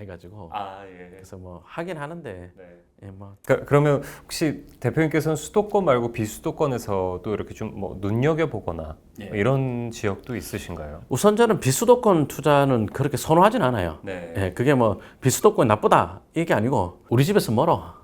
해가지고 아 예. 그래서 뭐 하긴 하는데 네. 예, 뭐 그, 그러면 혹시 대표님께서는 수도권 말고 비수도권에서도 이렇게 좀 뭐 눈여겨 보거나 예. 이런 지역도 있으신가요? 우선 저는 비수도권 투자는 그렇게 선호하진 않아요. 네. 예, 그게 뭐 비수도권 나쁘다 이게 아니고 우리 집에서 멀어.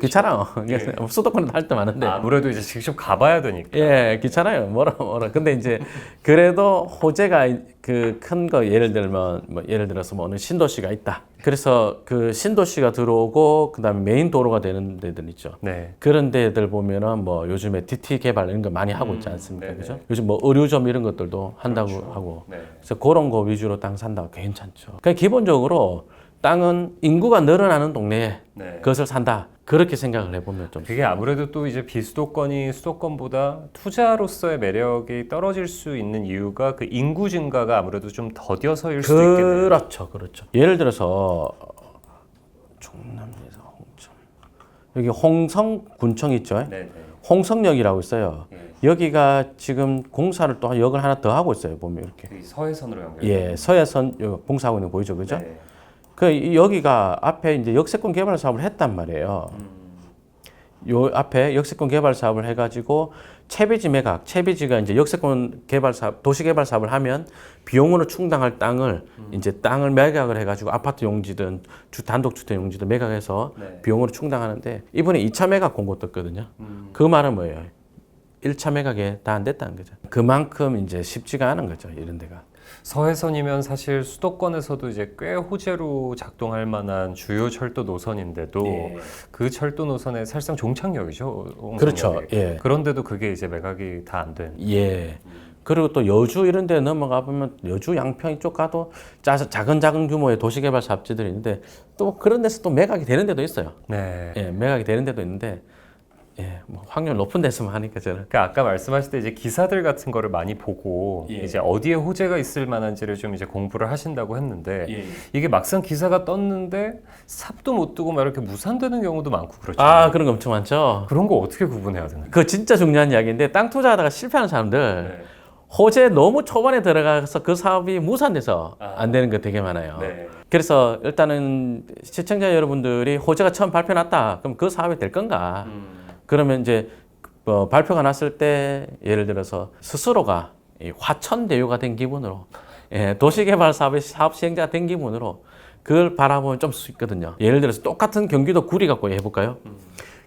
귀찮아요. 예. 수도권에도 할 때 많은데. 아무래도 이제 직접 가봐야 되니까. 예, 귀찮아요. 멀어, 멀어. 근데 이제 그래도 호재가 그 큰 거 예를 들면 뭐 예를 들어서 뭐 어느 신도시 가 있다. 그래서 그 신도시가 들어오고 그다음에 메인 도로가 되는 데들 있죠. 네. 그런 데들 보면은 뭐 요즘에 DT 개발 이런 거 많이 하고 있지 음, 않습니까? 네네. 그죠? 요즘 뭐 의료점 이런 것들도 한다고 그렇죠. 하고. 네. 그래서 그런 거 위주로 땅 산다고 괜찮죠. 그러니까 기본적으로 땅은 인구가 늘어나는 동네에 네. 그것을 산다. 그렇게 생각을 해보면 좀 그게 아무래도 또 이제 비수도권이 수도권보다 투자로서의 매력이 떨어질 수 있는 이유가 그 인구 증가가 아무래도 좀 더뎌서일 수도 있겠네요. 그렇죠, 그렇죠. 예를 들어서 어, 충남에서 홍천 여기 홍성군청 있죠. 네. 네. 홍성역이라고 있어요. 예. 여기가 지금 공사를 또 역을 하나 더 하고 있어요. 보면 이렇게. 그 서해선으로 연결. 예, 서해선 요 봉사하고 있는 거 보이죠, 그죠? 네. 그 이- 여기가 앞에 이제 역세권 개발 사업을 했단 말이에요. 요 앞에 역세권 개발 사업을 해가지고 채비지 매각, 채비지가 이제 역세권 개발 사업, 도시 개발 사업을 하면 비용으로 충당할 땅을 이제 땅을 매각을 해가지고 아파트 용지든 주 단독 주택 용지든 매각해서 네. 비용으로 충당하는데 이번에 2차 매각 공고 떴거든요. 음. 그 말은 뭐예요? 1차 매각에 다 안 됐다는 거죠. 그만큼 이제 쉽지가 않은 거죠, 이런 데가. 서해선이면 사실 수도권에서도 이제 꽤 호재로 작동할 만한 주요 철도 노선인데도 예. 그 철도 노선에 사실상 종착역이죠. 그렇죠. 예. 그런데도 그게 이제 매각이 다안 된. 예. 그리고 또 여주 이런 데 넘어가 보면 여주 양평 이쪽 가도 짜- 작은 작은 규모의 도시개발 사업지들이 있는데 또 그런 데서 또 매각이 되는 데도 있어요. 네. 예, 매각이 되는 데도 있는데 예, 뭐 확률 높은 데서만 하니까 저는 그러니까 아까 말씀하실 때 이제 기사들 같은 거를 많이 보고 예. 이제 어디에 호재가 있을 만한지를 좀 이제 공부를 하신다고 했는데 예. 이게 막상 기사가 떴는데 삽도 못 두고 막 이렇게 무산되는 경우도 많고 그렇죠. 아 그런 거 엄청 많죠. 그런 거 어떻게 구분해야 되나요? 그거 진짜 중요한 이야기인데 땅 투자하다가 실패하는 사람들 네. 호재 너무 초반에 들어가서 그 사업이 무산돼서 아. 안 되는 거 되게 많아요. 네. 그래서 일단은 시청자 여러분들이 호재가 처음 발표 났다. 그럼 그 사업이 될 건가? 음. 그러면 이제 어, 발표가 났을 때 예를 들어서 스스로가 이 화천대유가 된 기분으로 예, 도시개발 사업의 사업 시행자가 된 기분으로 그걸 바라보면 좀 수 있거든요. 예를 들어서 똑같은 경기도 구리 갖고 해볼까요?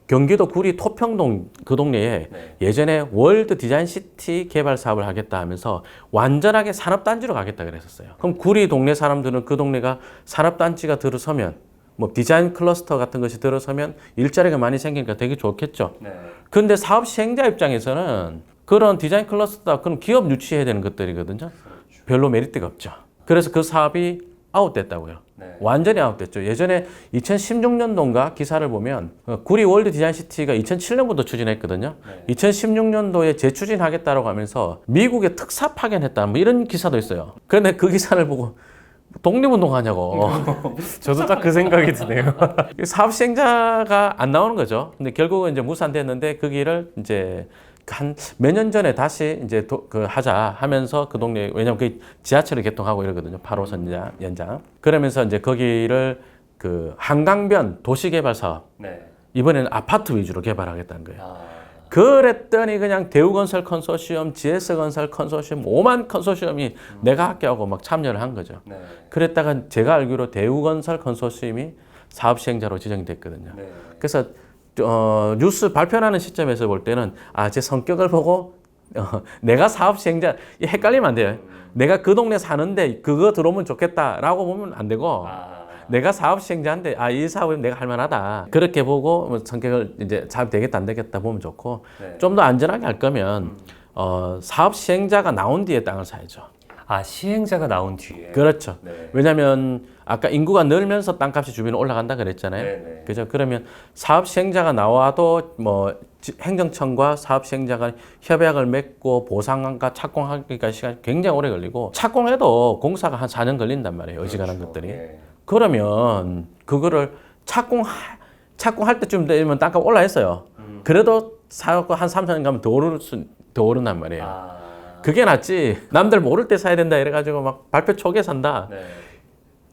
경기도 구리 토평동 그 동네에 네. 예전에 월드 디자인 시티 개발 사업을 하겠다 하면서 완전하게 산업단지로 가겠다 그랬었어요. 그럼 구리 동네 사람들은 그 동네가 산업단지가 들어서면 뭐 디자인 클러스터 같은 것이 들어서면 일자리가 많이 생기니까 되게 좋겠죠. 네. 근데 사업 시행자 입장에서는 그런 디자인 클러스터 그런 기업 유치해야 되는 것들이거든요. 별로 메리트가 없죠. 그래서 그 사업이 아웃됐다고요. 네. 완전히 아웃됐죠. 예전에 2016년도인가 기사를 보면 어, 구리 월드 디자인 시티가 2007년부터 추진했거든요. 네. 2016년도에 재추진하겠다라고 하면서 미국에 특사 파견했다 뭐 이런 기사도 있어요. 그런데 그 기사를 보고 독립운동 하냐고. 저도 딱 그 생각이 드네요. 사업 시행자가 안 나오는 거죠. 근데 결국은 이제 무산됐는데 그 길을 이제 한 몇 년 전에 다시 이제 도, 그 하자 하면서 그 동네 왜냐면 그 지하철을 개통하고 이러거든요. 8호선 연장. 그러면서 이제 거기를 그 한강변 도시개발 사업 네. 이번에는 아파트 위주로 개발하겠다는 거예요. 아. 그랬더니 그냥 대우건설 컨소시엄, GS건설 컨소시엄, 오만 컨소시엄이 내가 할게 하고 막 참여를 한 거죠. 네. 그랬다가 제가 알기로 대우건설 컨소시엄이 사업 시행자로 지정이 됐거든요. 네. 그래서 어, 뉴스 발표하는 시점에서 볼 때는 아, 제 성격을 보고 어, 내가 사업 시행자 이 헷갈리면 안 돼요. 내가 그 동네 사는데 그거 들어오면 좋겠다라고 보면 안 되고 아. 내가 사업 시행자인데 아, 이 사업은 내가 할 만하다. 그렇게 보고 뭐 성격을 이제 사업 되겠다 안 되겠다 보면 좋고 네. 좀 더 안전하게 할 거면 어, 사업 시행자가 나온 뒤에 땅을 사야죠. 아 시행자가 나온 뒤에. 그렇죠. 네. 왜냐하면 아까 인구가 늘면서 땅값이 주변에 올라간다 그랬잖아요. 네네. 그죠? 그러면 사업 시행자가 나와도 뭐 지- 행정청과 사업 시행자가 협약을 맺고 보상과 착공하기까지 시간이 굉장히 오래 걸리고 착공해도 공사가 한 4년 걸린단 말이에요. 어지간한 그렇죠. 것들이. 예. 그러면 그거를 착공할 착공할 때쯤 되면 땅값 올라했어요. 음. 그래도 사고 한 3, 4년 가면 더 오를 수, 더 오른단 말이에요. 아. 그게 낫지. 남들 모를 때 사야 된다 이래가지고 막 발표 초기에 산다. 네.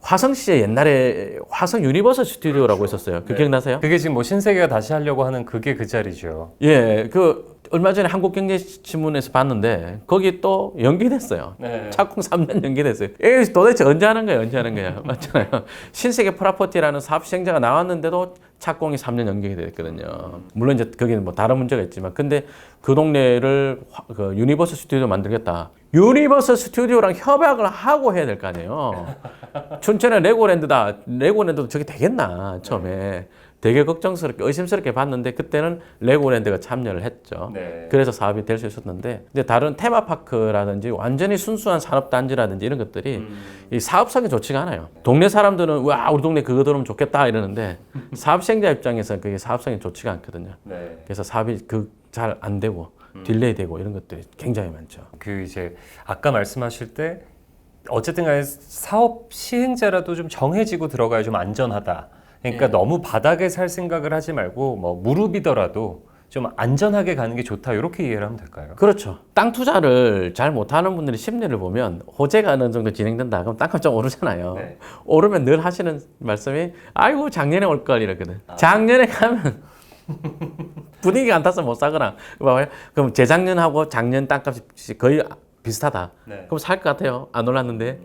화성시에 옛날에 화성 유니버설 스튜디오라고 있었어요. 그 네. 기억나세요? 그게 지금 뭐 신세계가 다시 하려고 하는 그게 그 자리죠. 예, 그 얼마 전에 한국경제신문에서 봤는데 거기 또 연기됐어요. 네. 착공 3년 연기됐어요. 에 도대체 언제 하는 거예요? 언제 하는 거예요? 맞잖아요. 신세계 프라퍼티라는 사업 시행자가 나왔는데도 착공이 3년 연기가 됐거든요. 물론 이제 거기는 뭐 다른 문제가 있지만 근데 그 동네를 화- 그 유니버설 스튜디오 만들겠다. 유니버설 스튜디오랑 협약을 하고 해야 될 거 아니에요. 춘천에 레고랜드다. 레고랜드도 저게 되겠나 처음에 되게 걱정스럽게 의심스럽게 봤는데 그때는 레고랜드가 참여를 했죠. 네. 그래서 사업이 될 수 있었는데 이제 다른 테마파크라든지 완전히 순수한 산업단지라든지 이런 것들이 음. 이 사업성이 좋지가 않아요. 동네 사람들은 와 우리 동네 그거 들어오면 좋겠다 이러는데 사업 시행자 입장에서는 그게 사업성이 좋지가 않거든요. 네. 그래서 사업이 그 잘 안 되고 딜레이 되고 이런 것들이 굉장히 많죠. 그 이제 아까 말씀하실 때 어쨌든 간에 사업 시행자라도 좀 정해지고 들어가야 좀 안전하다. 그러니까 너무 바닥에 살 생각을 하지 말고 뭐 무릎이더라도 좀 안전하게 가는 게 좋다. 이렇게 이해를 하면 될까요? 그렇죠. 땅 투자를 잘 못하는 분들의 심리를 보면 호재가 어느 정도 진행된다. 그럼 땅값 좀 오르잖아요. 네. 오르면 늘 하시는 말씀이 아이고 작년에 올 걸 이러거든. 작년에 가면 분위기가 안 타서 못 사거나. 그럼 재작년하고 작년 땅값이 거의 비슷하다. 네. 그럼 살 것 같아요. 안 올랐는데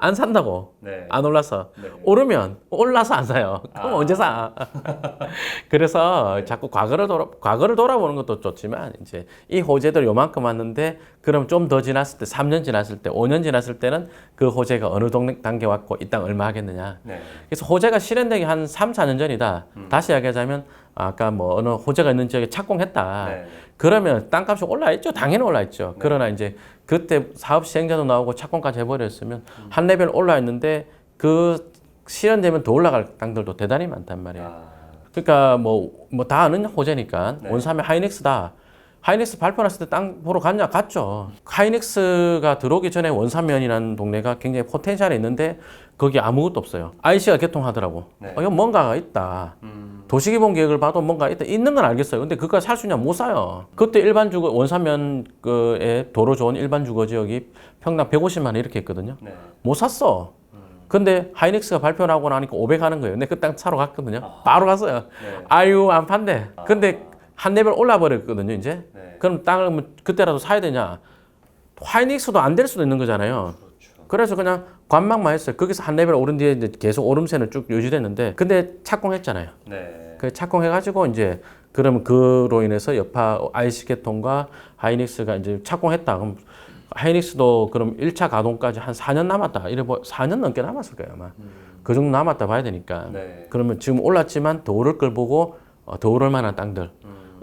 안 산다고. 네. 안 올라서 네. 오르면 올라서 안 사요. 그럼 아. 언제 사? 그래서 자꾸 과거를 돌아 과거를 돌아보는 것도 좋지만 이제 이 호재들 요만큼 왔는데 그럼 좀 더 지났을 때 3년 지났을 때 5년 지났을 때는 그 호재가 어느 동- 단계 왔고 이 땅 얼마 하겠느냐. 네. 그래서 호재가 실현되기 한 3, 4년 전이다. 다시 이야기하자면 아까 뭐 어느 호재가 있는 지역에 착공했다. 네. 그러면 땅값이 올라있죠. 당연히 올라있죠. 그러나 이제 그때 사업 시행자도 나오고 착공까지 해버렸으면 한 레벨 올라있는데 그 실현되면 더 올라갈 땅들도 대단히 많단 말이에요. 아, 그러니까 뭐 뭐 다 아는 호재니까 네. 원삼의 하이닉스다. 하이닉스 발표 났을 때 땅 보러 갔냐? 갔죠. 하이닉스가 들어오기 전에 원삼면이라는 동네가 굉장히 포텐셜이 있는데 거기 아무것도 없어요. IC가 개통하더라고. 네. 어, 이거 뭔가가 있다. 음, 도시기본 계획을 봐도 뭔가 있다. 있는 건 알겠어요. 근데 그거 살수 있냐? 못 사요. 그때 일반 주거 원삼면 그에 도로 좋은 일반 주거 지역이 평당 150만 원 이렇게 했거든요. 네. 못 샀어. 근데 하이닉스가 발표를 하고 나니까 500 하는 거예요. 근데 그땅 사러 갔거든요. 바로 갔어요. 네. 아유 안 판대. 근데 한 레벨 올라 버렸거든요. 이제. 네. 그럼 땅을 뭐 그때라도 사야 되냐? 하이닉스도 안 될 수도 있는 거잖아요. 그렇죠. 그래서 그냥 관망만 했어요. 거기서 한 레벨 오른 뒤에 이제 계속 오름세는 쭉 유지됐는데, 근데 착공했잖아요. 네. 그 착공해가지고 이제 그러면 그로 인해서 여파 IC 개통과 하이닉스가 이제 착공했다. 그럼 하이닉스도 그럼 1차 가동까지 한 4년 남았다. 이래 뭐 4년 넘게 남았을 거예요 아마. 그 정도 남았다 봐야 되니까. 네. 그러면 지금 올랐지만 더 오를 걸 보고 어, 더 오를 만한 땅들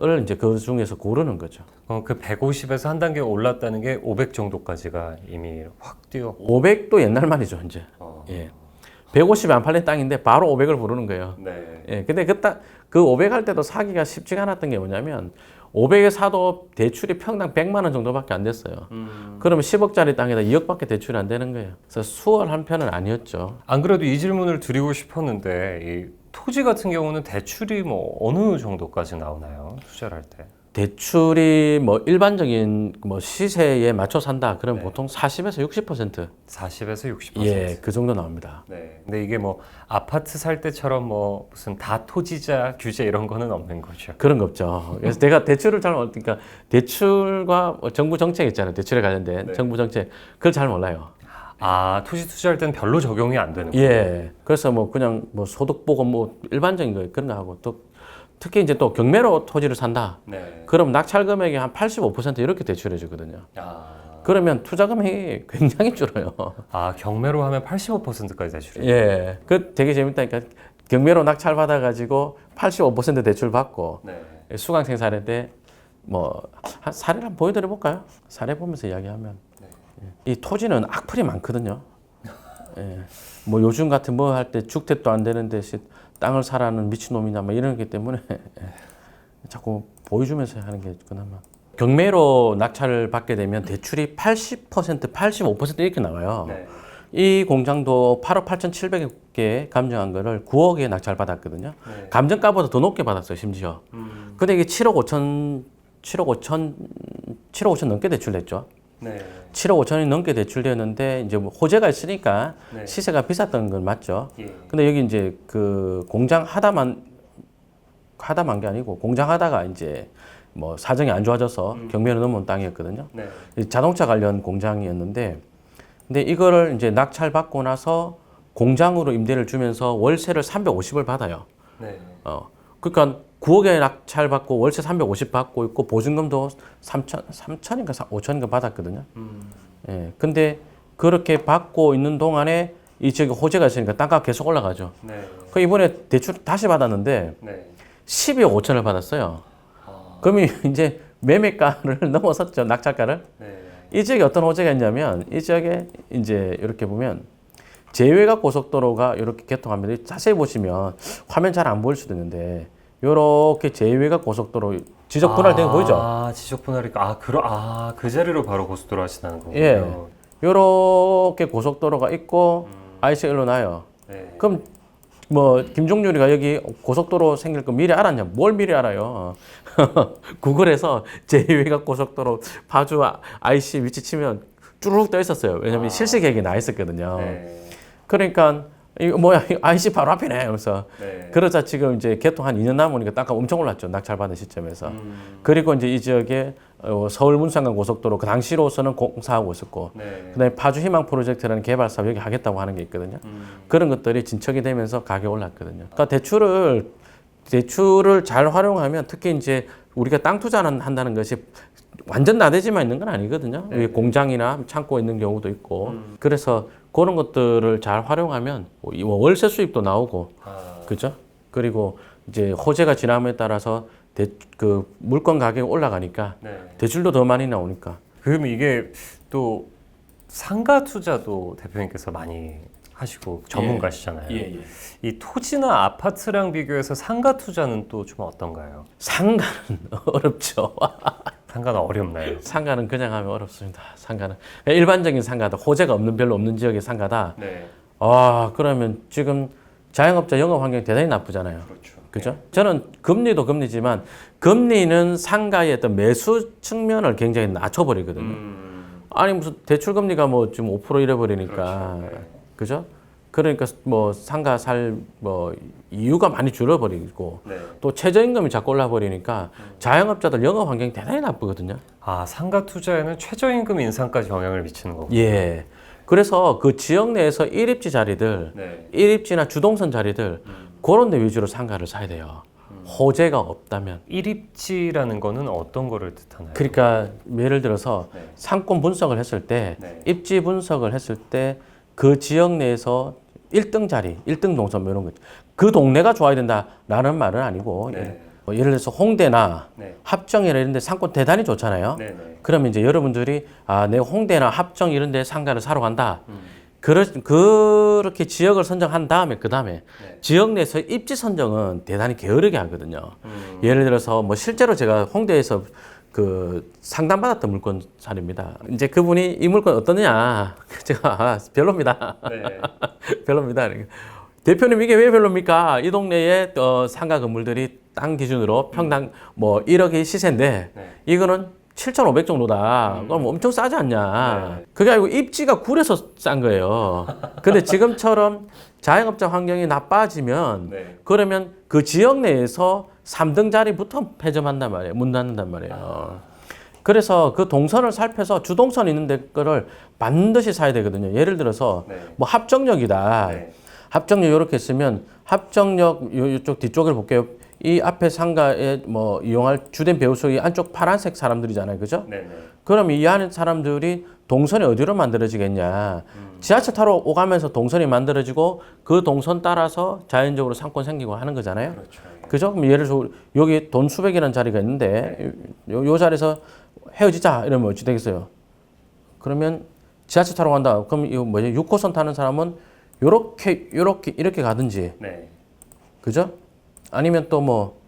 을 이제 그 중에서 고르는 거죠. 어, 그 150에서 한 단계 올랐다는 게 500 정도까지가 이미 확 뛰어. 500도 옛날 말이죠 이제. 어. 예. 150이 안 팔린 땅인데 바로 500을 부르는 거예요. 네. 예, 근데 그 땅, 그500 할 때도 사기가 쉽지가 않았던 게 뭐냐면 500에 사도 대출이 평당 100만 원 정도밖에 안 됐어요. 음. 그러면 10억짜리 땅에다 2억밖에 대출이 안 되는 거예요. 그래서 수월 한 편은 아니었죠. 안 그래도 이 질문을 드리고 싶었는데 이 토지 같은 경우는 대출이 뭐 어느 정도까지 나오나요? 투자를 할 때? 대출이 뭐 일반적인 뭐 시세에 맞춰 산다. 그럼 네. 보통 40에서 60%. 40에서 60%. 예, 그 정도 나옵니다. 네. 근데 이게 뭐 아파트 살 때처럼 뭐 무슨 다 토지자 규제 이런 거는 없는 거죠. 그런 거 없죠. 그래서 내가 대출을 잘 몰, 그러니까 대출과 뭐 정부 정책 있잖아요. 대출에 관련된 네. 정부 정책 그걸 잘 몰라요. 아 토지 투자할 때는 별로 적용이 안 되는 거예요. 예. 그래서 뭐 그냥 뭐 소득 보고 뭐 일반적인 거 그런 거 하고 또 특히 이제 또 경매로 토지를 산다. 네. 그럼 낙찰 금액의 한85% 이렇게 대출해 주거든요. 아, 그러면 투자 금액이 굉장히 줄어요. 아 경매로 하면 85%까지 대출이. 예. 그 되게 재밌다니까. 경매로 낙찰 받아 가지고 85% 대출 받고 네. 수강 생 사례 때뭐 사례를 한번 보여 드려 볼까요? 사례 보면서 이야기하면 예. 이 토지는 악플이 많거든요. 예. 뭐 요즘 같은 뭐 할 때 주택도 안 되는 대신 땅을 사라는 미친놈이냐 뭐 이런 게 때문에 예. 자꾸 보여주면서 하는 게 그나마 경매로 낙찰을 받게 되면 대출이 80% 85% 이렇게 나와요. 네. 이 공장도 8억 8,700개 감정한 거를 9억에 낙찰 받았거든요. 네. 감정가보다 더 높게 받았어요, 심지어. 음. 근데 이게 7억 5천, 7억 5천, 7억 5천 넘게 대출됐죠. 네. 7억 5천이 넘게 대출되었는데 이제 뭐 호재가 있으니까 네. 시세가 비쌌던 건 맞죠. 예. 근데 여기 이제 그 공장 하다만 하다만 게 아니고 공장 하다가 이제 뭐 사정이 안 좋아져서 경매로 넘어온 땅이었거든요. 네. 이 자동차 관련 공장이었는데 근데 이거를 이제 낙찰 받고 나서 공장으로 임대를 주면서 월세를 350을 받아요. 네. 어. 그러니까 9억에 낙찰 받고 월세 350 받고 있고 보증금도 3천 3천인가 5천인가 받았거든요. 음. 예. 근데 그렇게 받고 있는 동안에 이 지역에 호재가 있으니까 땅값 계속 올라가죠. 네. 그 이번에 대출 다시 받았는데 네. 12억 5천을 받았어요. 아. 그러면 이제 매매가를 넘어섰죠. 낙찰가를. 네. 이 지역에 어떤 호재가 있냐면 이 지역에 이제 이렇게 보면 제외가 고속도로가 이렇게 개통합니다. 자세히 보시면 화면 잘 안 보일 수도 있는데 이렇게 제외가 고속도로 지적 분할된 거 보이죠? 아, 지적 분할이 아, 그러 아, 그 자리로 바로 고속도로 하시는 거군요. 예. 이렇게 고속도로가 있고 음. IC가 일로 나요. 네. 그럼 뭐 김종률이가 여기 고속도로 생길 거 미리 알았냐? 뭘 미리 알아요? 구글에서 제2외곽 고속도로 파주 IC 위치 치면 쭈르륵 떠 있었어요. 왜냐면 아. 실시 계획이 나 있었거든요. 네. 그러니까 이거 뭐야? 이거 IC 바로 앞이네. 그래서 네. 그러자 지금 이제 개통 한 2년 남으니까 땅값 엄청 올랐죠. 낙찰 받은 시점에서. 음. 그리고 이제 이 지역에 어, 서울 문산간 고속도로 그 당시로서는 공사하고 있었고 네. 그다음에 파주 희망 프로젝트라는 개발 사업 여기 하겠다고 하는 게 있거든요. 음. 그런 것들이 진척이 되면서 가격이 올랐거든요. 그러니까 대출을 대출을 잘 활용하면 특히 이제 우리가 땅 투자는 한다는 것이 완전 나대지만 있는 건 아니거든요. 네. 여기 공장이나 창고에 있는 경우도 있고 음. 그래서 그런 것들을 잘 활용하면 뭐이 월세 수입도 나오고 아. 그죠? 그리고 이제 호재가 지남에 따라서 대, 그 물건 가격이 올라가니까 네. 대출도 더 많이 나오니까 그럼 이게 또 상가 투자도 대표님께서 많이 하시고 전문가시잖아요. 예. 이 토지나 아파트랑 비교해서 상가 투자는 또 좀 어떤가요? 상가는 어렵죠. 상가는 어렵나요? 상가는 그냥 하면 어렵습니다. 상가는 일반적인 상가다. 호재가 없는 별로 없는 지역의 상가다. 네. 아 그러면 지금 자영업자 영업 환경이 대단히 나쁘잖아요. 그렇죠. 그죠? 저는 금리도 금리지만 금리는 상가의 어떤 매수 측면을 굉장히 낮춰버리거든요. 음. 아니 무슨 대출 금리가 뭐 지금 5% 이래버리니까 그렇죠. 네. 그죠? 그러니까 뭐 상가 살 뭐 이유가 많이 줄어버리고 네. 또 최저임금이 자꾸 올라버리니까 자영업자들 영업 환경이 대단히 나쁘거든요. 아 상가 투자에는 최저임금 인상까지 영향을 미치는 거고. 예. 그래서 그 지역 내에서 일입지 자리들, 네. 일입지나 주동선 자리들 그런 데 위주로 상가를 사야 돼요. 호재가 없다면. 일입지라는 거는 어떤 거를 뜻하나요? 그러니까 예를 들어서 네. 상권 분석을 했을 때 네. 입지 분석을 했을 때 그 지역 내에서 1등 자리, 1등 동선 뭐 이런 거. 그 동네가 좋아야 된다라는 말은 아니고 네. 뭐 예를 들어서 홍대나 네. 합정이나 이런 데 상권 대단히 좋잖아요. 네. 네. 그러면 이제 여러분들이 아, 내 홍대나 합정 이런 데 상가를 사러 간다. 음. 그러, 그렇게 지역을 선정한 다음에 그 다음에 네. 지역 내에서 입지 선정은 대단히 게으르게 하거든요. 음. 예를 들어서 뭐 실제로 제가 홍대에서 그 상담받았던 물건 사례입니다. 이제 그분이 이 물건 어떠냐? 제가 아, 별로입니다. 네. 별로입니다. 대표님 이게 왜 별로입니까? 이 동네에 어, 상가 건물들이 땅 기준으로 평당 뭐 1억의 시세인데 네. 이거는 7,500 정도다. 그럼 뭐 엄청 싸지 않냐? 네. 그게 아니고 입지가 굴에서 싼 거예요. 근데 지금처럼 자영업자 환경이 나빠지면 네. 그러면 그 지역 내에서 3등 자리부터 폐점한단 말이에요. 문 닫는단 말이에요. 그래서 그 동선을 살펴서 주동선 있는 데 거를 반드시 사야 되거든요. 예를 들어서 네. 뭐 합정역이다. 네. 합정역 이렇게 쓰면 합정역 요, 이쪽 뒤쪽을 볼게요. 이 앞에 상가에 뭐 이용할 주된 배우석이 안쪽 파란색 사람들이잖아요. 그죠? 네. 네. 그럼 이 안에 사람들이 동선이 어디로 만들어지겠냐? 지하철 타러 오가면서 동선이 만들어지고 그 동선 따라서 자연적으로 상권 생기고 하는 거잖아요. 그렇죠. 그죠? 그럼 예를 들어서 여기 돈 수백이라는 자리가 있는데 요, 요 자리에서 헤어지자 이러면 어찌 되겠어요? 그러면 지하철 타러 간다. 그럼 이거 뭐지? 6호선 타는 사람은 요렇게 요렇게 이렇게 가든지 네. 그죠? 아니면 또 뭐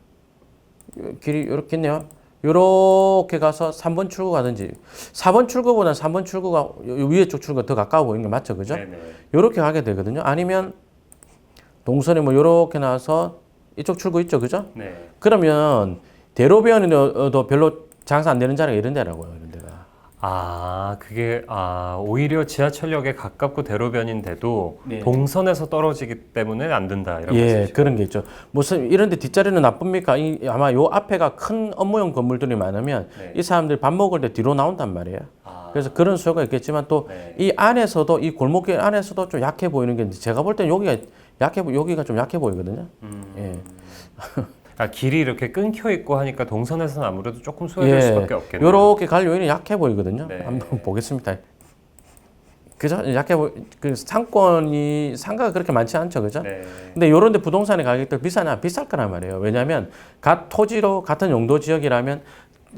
길이 이렇게 있네요. 요렇게 가서 3번 출구 가든지 4번 출구보다 3번 출구가 위에 쪽 출구가 더 가까워 보이는 게 맞죠? 그죠? 네. 네. 요렇게 가게 되거든요. 아니면 동선에 뭐 요렇게 나와서 이쪽 출구 있죠? 그죠? 네. 그러면 대로변에도 별로 장사 안 되는 자리가 이런 데라고요. 아 그게 아 오히려 지하철역에 가깝고 대로변인데도 네. 동선에서 떨어지기 때문에 안 된다 이런 예, 말씀이시죠? 그런 게 있죠. 무슨 이런데 뒷자리는 나쁩니까? 이, 아마 요 앞에가 큰 업무용 건물들이 많으면 네. 이 사람들이 밥 먹을 때 뒤로 나온단 말이에요. 아, 그래서 그런 수요가 있겠지만 또 이 네. 안에서도 이 골목길 안에서도 좀 약해 보이는 게 제가 볼 때는 여기가 약해 보- 여기가 좀 약해 보이거든요. 음. 예. 아, 길이 이렇게 끊겨 있고 하니까 동선에서는 아무래도 조금 소외될 수밖에 없겠네요. 예. 요렇게 갈 요인이 약해 보이거든요. 네. 한번 보겠습니다. 그죠? 약해 보, 그 상권이 상가가 그렇게 많지 않죠, 그죠? 네. 근데 요런 데 부동산의 가격들 비싸냐? 비쌀 거란 말이에요. 왜냐하면 같 토지로 같은 용도 지역이라면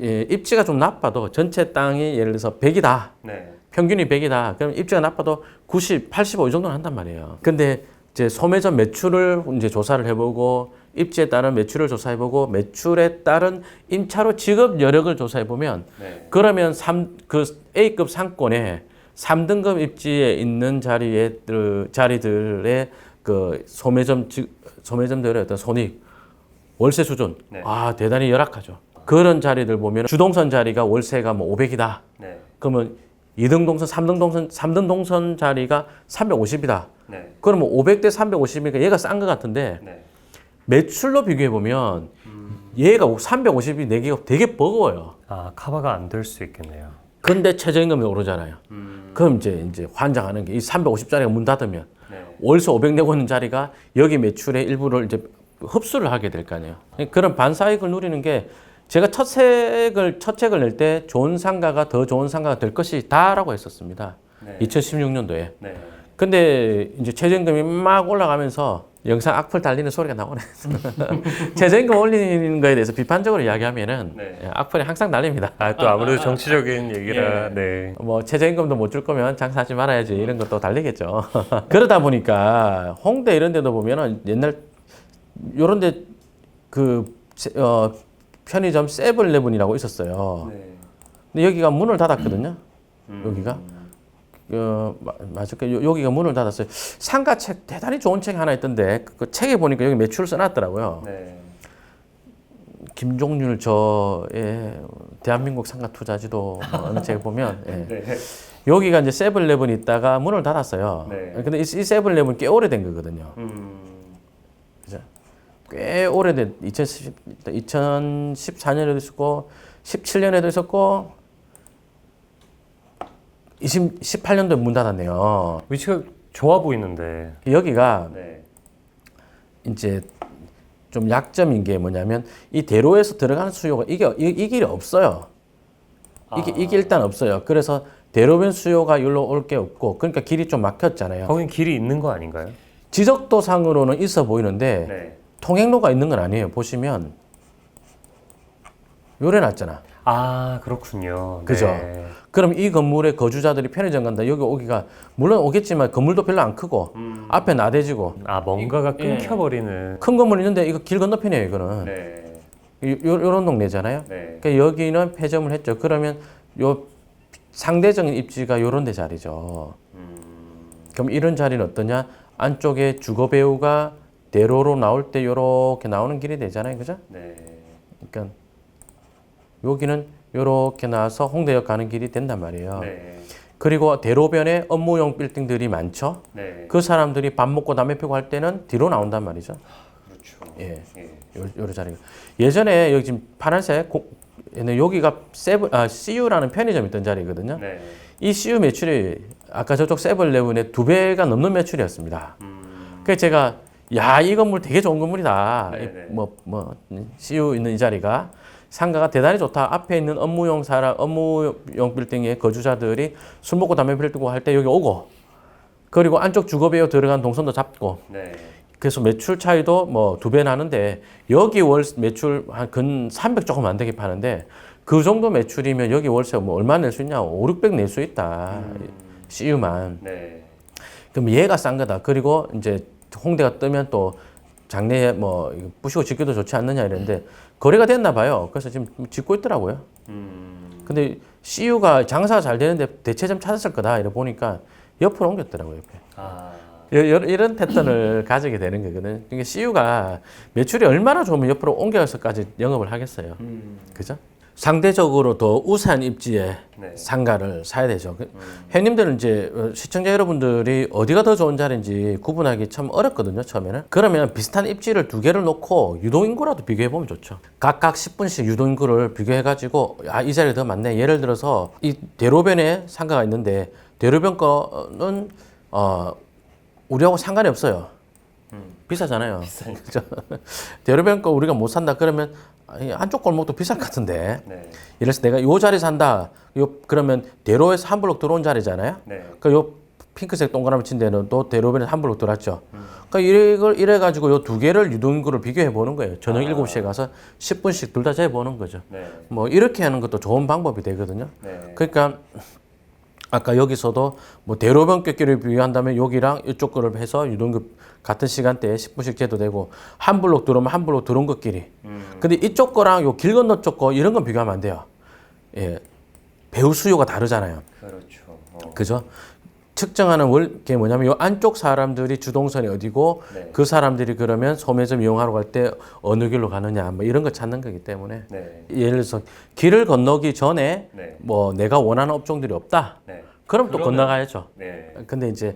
예, 입지가 좀 나빠도 전체 땅이 예를 들어서 100이다. 네. 평균이 100이다. 그럼 입지가 나빠도 90, 85 이 정도는 한단 말이에요. 근데 이제 소매점 매출을 이제 조사를 해보고 입지에 따른 매출을 조사해보고 매출에 따른 임차로 직업 여력을 조사해보면 네. 그러면 삼, 그 A급 상권에 3등급 입지에 있는 자리에 그 자리들의 그 소매점 지- 소매점들의 어떤 손익 월세 수준 네. 아 대단히 열악하죠. 그런 자리들 보면 주동선 자리가 월세가 뭐 500이다. 네. 그러면 2등 동선, 3등 동선, 3등 동선 자리가 350이다. 네. 그러면 500대 350이니까 얘가 싼 것 같은데 네. 매출로 비교해 보면 얘가 350이 내기가 되게 버거워요. 아 카바가 안 될 수 있겠네요. 근데 최저임금이 오르잖아요. 음. 그럼 이제 이제 환장하는 게 이 350짜리가 문 닫으면 네. 월세 500 내고 있는 자리가 여기 매출의 일부를 이제 흡수를 하게 될 거 아니에요. 그런 반사익을 누리는 게 제가 첫 책을 첫 책을 낼 때 좋은 상가가 더 좋은 상가가 될 것이다라고 했었습니다. 네. 2016년도에. 네. 근데 이제 최저임금이 막 올라가면서 영상 악플 달리는 소리가 나오네. 최저임금 올리는 거에 대해서 비판적으로 이야기하면은 네. 예, 악플이 항상 날립니다. 아 또 아무래도 정치적인 얘기라 예. 네. 뭐 최저임금도 못 줄 거면 장사하지 말아야지 이런 것도 달리겠죠. 그러다 보니까 홍대 이런 데도 보면은 옛날 요런 데그 어, 편의점 세븐일레븐이라고 있었어요. 네. 근데 여기가 문을 닫았거든요. 음. 여기가 어, 마- 맞을 거예요. 여기가 문을 닫았어요. 상가 책 대단히 좋은 책 하나 있던데 그, 그 책에 보니까 여기 매출을 써놨더라고요. 네. 김종률 저의 대한민국 상가 투자지도 뭐 어느 책에 보면 예. 네. 여기가 이제 세븐일레븐 있다가 문을 닫았어요. 네. 근데 이, 이 세븐일레븐 꽤 오래된 거거든요. 음. 꽤 오래된 2010, 2014년에도 있었고 17년에도 있었고 20, 18년도에 문 닫았네요. 위치가 좋아 보이는데. 여기가 네. 이제 좀 약점인 게 뭐냐면 이 대로에서 들어가는 수요가 이게 이, 이 길이 없어요. 이게 이게 일단 없어요. 그래서 대로변 수요가 여기로 올 게 없고 그러니까 길이 좀 막혔잖아요. 거긴 길이 있는 거 아닌가요? 지적도상으로는 있어 보이는데 네. 통행로가 있는 건 아니에요. 보시면 요래 놨잖아. 아 그렇군요. 그죠? 네. 그럼 이 건물에 거주자들이 편의점 간다. 여기 오기가 물론 오겠지만 건물도 별로 안 크고 앞에 나대지고 아 뭔가가 예. 끊겨버리는. 큰 건물 있는데 이거 길 건너편이에요. 이거는 네. 요, 요- 요런 동네잖아요. 네. 그러니까 여기는 폐점을 했죠. 그러면 요 상대적인 입지가 요런 데 자리죠. 그럼 이런 자리는 어떠냐? 안쪽에 주거 배우가 대로로 나올 때 요렇게 나오는 길이 되잖아요. 그죠? 네. 그러니까 여기는 요렇게 나와서 홍대역 가는 길이 된단 말이에요. 네. 그리고 대로변에 업무용 빌딩들이 많죠. 네. 그 사람들이 밥 먹고 담배 피고 할 때는 뒤로 나온단 말이죠. 그렇죠. 예. 예. 요, 요런 자리가. 예전에 여기 지금 파란색 고, 여기가 세븐 아 CU라는 편의점 있던 자리거든요. 네. 이 CU 매출이 아까 저쪽 세븐일레븐의 두 배가 넘는 매출이었습니다. 음. 그래서 제가 야 이 건물 되게 좋은 건물이다. 뭐뭐 CU 있는 이 자리가 상가가 대단히 좋다. 앞에 있는 업무용 사람 업무용 빌딩의 거주자들이 술 먹고 담배 피우고 할 때 여기 오고 그리고 안쪽 주거비에 들어간 동선도 잡고 네. 그래서 매출 차이도 뭐 두 배 나는데 여기 월 매출 한 근 300 조금 안 되게 파는데 그 정도 매출이면 여기 월세 뭐 얼마 낼 수 있냐? 5, 600 낼 수 있다. CU만. 네. 그럼 얘가 싼 거다. 그리고 이제 홍대가 뜨면 또 장래에 뭐 부시고 짓기도 좋지 않느냐 이랬는데 거래가 됐나 봐요. 그래서 지금 짓고 있더라고요. 음. 근데 CU가 장사가 잘 되는데 대체점 찾았을 거다. 이래 보니까 옆으로 옮겼더라고요. 옆에. 아. 여- 여- 이런 패턴을 가지게 되는 거거든요. 그러니까 CU가 매출이 얼마나 좋으면 옆으로 옮겨서까지 영업을 하겠어요. 음. 그죠? 상대적으로 더 우수한 입지의 네. 상가를 사야 되죠. 그 형님들은 이제 어, 시청자 여러분들이 어디가 더 좋은 자리인지 구분하기 참 어렵거든요. 처음에는. 그러면 비슷한 입지를 두 개를 놓고 유동인구라도 비교해 보면 좋죠. 각각 10분씩 유동인구를 비교해 가지고 아 이 자리가 더 많네. 예를 들어서 이 대로변에 상가가 있는데 대로변 거는 어 우리하고 상관이 없어요. 비싸잖아요. 그죠? 대로변 거 우리가 못 산다 그러면 아니, 한쪽 골목도 비쌀 것 같은데. 네. 들어서 내가 요 자리 산다. 요 그러면 대로에서 한 블록 들어온 자리잖아요. 네. 그러니까 요 핑크색 동그라미 친 데는 또 대로변에서 한 블록 들어왔죠. 그러니까 이걸 이래 가지고 요 두 개를 유동인구를 비교해 보는 거예요. 저녁 일 7시에 가서 10분씩 둘 다 재어 보는 거죠. 네. 뭐 이렇게 하는 것도 좋은 방법이 되거든요. 네. 그러니까 아까 여기서도 뭐 대로변 격기를 비교한다면 여기랑 이쪽 거를 해서 유동급 같은 시간대에 10분씩 재도 되고 한 블록 들어오면 한 블록 들어온 것끼리. 근데 이쪽 거랑 요 길 건너 쪽 거 이런 건 비교하면 안 돼요. 예. 배우 수요가 다르잖아요. 그렇죠. 어. 그죠? 측정하는 월, 게 뭐냐면 요 안쪽 사람들이 주동선이 어디고 네. 그 사람들이 그러면 소매점 이용하러 갈 때 어느 길로 가느냐 뭐 이런 거 찾는 거기 때문에 네. 예를 들어서 길을 건너기 전에 네. 뭐 내가 원하는 업종들이 없다. 네. 그럼 또 그러면- 건너가야죠. 네. 근데 이제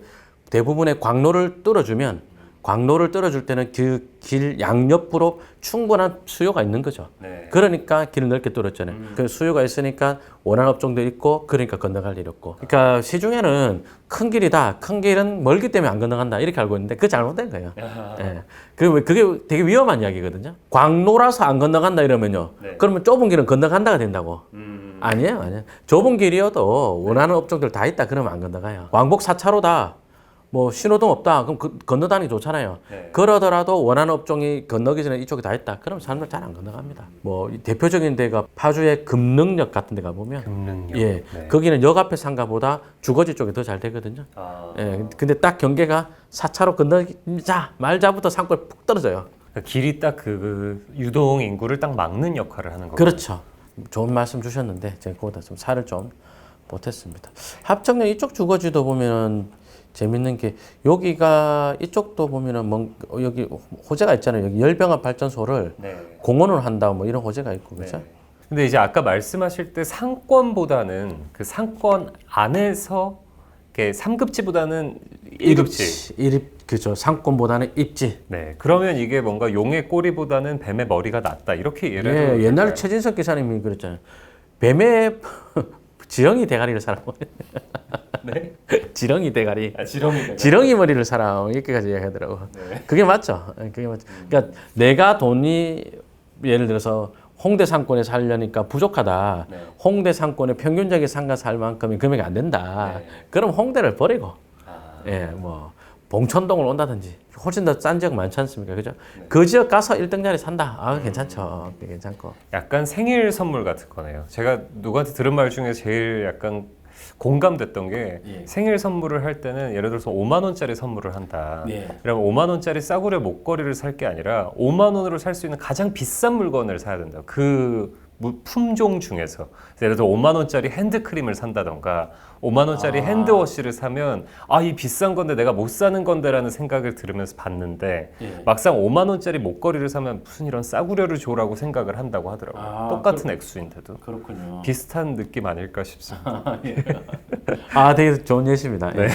대부분의 광로를 뚫어주면 광로를 뚫어줄 때는 그 길 양옆으로 충분한 수요가 있는 거죠. 네. 그러니까 길을 넓게 뚫었잖아요. 그 수요가 있으니까 원하는 업종도 있고 그러니까 건너갈 일 없고. 그러니까 시중에는 큰 길이다. 큰 길은 멀기 때문에 안 건너간다. 이렇게 알고 있는데 그게 잘못된 거예요. 예. 그 그게 되게 위험한 이야기거든요. 광로라서 안 건너간다 이러면요. 네. 그러면 좁은 길은 건너간다가 된다고. 음. 아니에요, 아니에요. 좁은 길이어도 원하는 업종들 다 있다. 그러면 안 건너가요. 왕복 4차로다. 뭐 신호등 없다. 그럼 그, 건너다니기 좋잖아요. 네. 그러더라도 원하는 업종이 건너기 전에 이쪽에 다 있다. 그럼 사람들 잘 안 건너갑니다. 뭐이 대표적인 데가 파주의 금능역 같은 데 가보면 금능력. 예, 네. 거기는 역 앞에 상가보다 주거지 쪽이 더 잘 되거든요. 아. 예, 근데 딱 경계가 4차로 건너자 말자부터 상권에 푹 떨어져요. 그러니까 길이 딱 그 유동 인구를 딱 막는 역할을 하는 거예요. 그렇죠. 좋은 말씀 주셨는데 제가 그거보다 좀 살을 좀 못했습니다. 합정역 이쪽 주거지도 보면은 재밌는 게 여기가 이쪽도 보면은 뭔 여기 호재가 있잖아요. 여기 열병합 발전소를 네. 공원으로 한다 뭐 이런 호재가 있고 그렇죠. 네. 근데 이제 아까 말씀하실 때 상권보다는 그 상권 안에서 이렇게 3급지보다는 1급지. 일입 그죠. 상권보다는 입지. 네. 그러면 이게 뭔가 용의 꼬리보다는 뱀의 머리가 낫다. 이렇게 예를 예, 들어 옛날에 최진석 기사님이 그랬잖아요. 뱀의 지렁이 대가리를 사라고. 네. 지렁이 대가리. 아, 지렁이 지렁이 머리를 사라 이렇게까지 이야기하더라고. 네. 그게 맞죠. 예, 그게 맞죠. 그러니까 내가 돈이 예를 들어서 홍대 상권에 살려니까 부족하다. 네. 홍대 상권에 평균적인 상가 살 만큼의 금액이 안 된다. 네. 그럼 홍대를 버리고 아, 예, 뭐 봉천동을 온다든지 훨씬 더 싼 지역 많지 않습니까? 그죠? 네. 그 지역 가서 1등 자리 산다. 아, 음. 괜찮죠. 그게 괜찮고. 약간 생일 선물 같은 거네요. 제가 누구한테 들은 말 중에 제일 약간 공감됐던 게 예. 생일 선물을 할 때는 예를 들어서 5만 원짜리 선물을 한다. 예. 그러면 5만 원짜리 싸구려 목걸이를 살 게 아니라 5만 원으로 살 수 있는 가장 비싼 물건을 사야 된다. 그 무- 품종 중에서 예를 들어 5만 원짜리 핸드크림을 산다던가 5만 원짜리 아. 핸드워시를 사면 아 이 비싼 건데 내가 못 사는 건데라는 생각을 들으면서 봤는데 예. 막상 5만 원짜리 목걸이를 사면 무슨 이런 싸구려를 줘라고 생각을 한다고 하더라고요. 아, 똑같은 액수인데도 그렇군요. 비슷한 느낌 아닐까 싶습니다. 아, 되게 좋은 예시입니다. 예, 예.